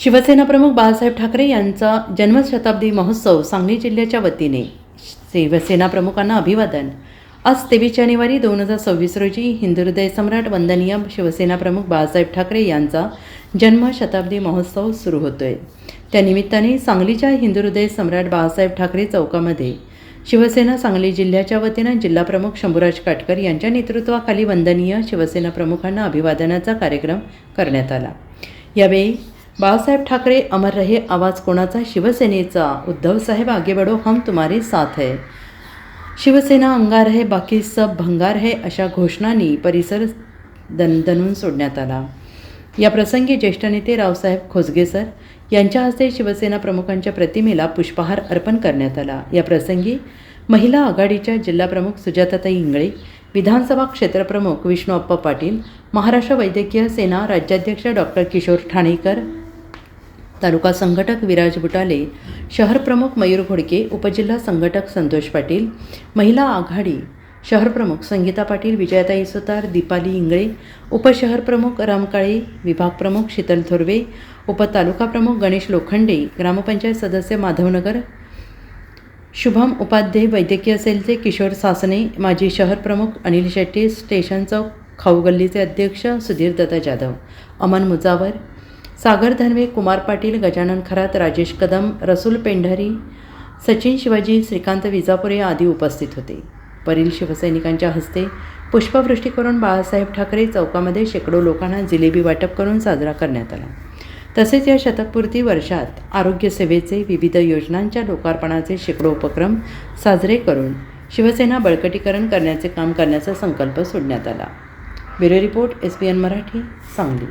शिवसेना प्रमुख बाळासाहेब ठाकरे यांचा जन्मशताब्दी महोत्सव सांगली जिल्ह्याच्या वतीने. शिवसेना प्रमुखांना अभिवादन. आज तेवीस जानेवारी दोन हजार सव्वीस रोजी हिंदुहृदय सम्राट वंदनीय शिवसेना प्रमुख बाळासाहेब ठाकरे यांचा जन्मशताब्दी महोत्सव सुरू होतोय. त्यानिमित्ताने सांगलीच्या हिंदुहृदय सम्राट बाळासाहेब ठाकरे चौकामध्ये शिवसेना सांगली जिल्ह्याच्या वतीनं जिल्हाप्रमुख शंभूराज काटकर यांच्या नेतृत्वाखाली वंदनीय शिवसेना प्रमुखांना अभिवादनाचा कार्यक्रम करण्यात आला. यावेळी बाळासाहेब ठाकरे अमर रहे आवाज कोणाचा? शिवसेनेचा. उद्धव साहेब आगे बडो हम तुम्हारे साथ है. शिवसेना अंगार है बाकी सब भंगार है अशा घोषणांनी परिसर दणदणून सोडण्यात आला. या प्रसंगी ज्येष्ठ नेते रावसाहेब खोसगे सर यांच्या हस्ते शिवसेना प्रमुखांच्या प्रतिमेला पुष्पहार अर्पण करण्यात आला. या प्रसंगी महिला आघाडीच्या जिल्हाप्रमुख सुजाताताई इंगळे विधानसभा क्षेत्रप्रमुख विष्णू अप्पा पाटील महाराष्ट्र वैद्यकीय सेना राज्याध्यक्ष डॉक्टर किशोर ठाणेकर तालुका संघटक विराज बुटाले शहर प्रमुख मयूर घोडके उपजिल्हा संघटक संतोष पाटील महिला आघाडी शहर प्रमुख संगीता पाटील विजयाताई सुतार दीपाली इंगळे उपशहर प्रमुख रामकाळे विभाग प्रमुख शीतल थोरवे उपतालुका प्रमुख गणेश लोखंडे ग्रामपंचायत सदस्य माधवनगर शुभम उपाध्याय वैद्यकीय सेलचे किशोर सासने माजी शहर प्रमुख अनिल शेट्टी स्टेशन चौक खाऊगल्लीचे अध्यक्ष सुधीर दत्ता जाधव अमन मुजावर सागर धनवे कुमार पाटील गजानन खरात राजेश कदम रसूल पेंढारी सचिन शिवाजी श्रीकांत विजापुरे आदी उपस्थित होते. वरील शिवसैनिकांच्या हस्ते पुष्पवृष्टी करून बाळासाहेब ठाकरे चौकामध्ये शेकडो लोकांना जिलेबी वाटप करून साजरा करण्यात आला. तसेच या शतकपूर्ती वर्षात आरोग्यसेवेचे विविध योजनांच्या लोकार्पणाचे शेकडो उपक्रम साजरे करून शिवसेना बळकटीकरण करण्याचे काम करण्याचा संकल्प सोडण्यात आला. Bureau report S B N Marathi Sangli.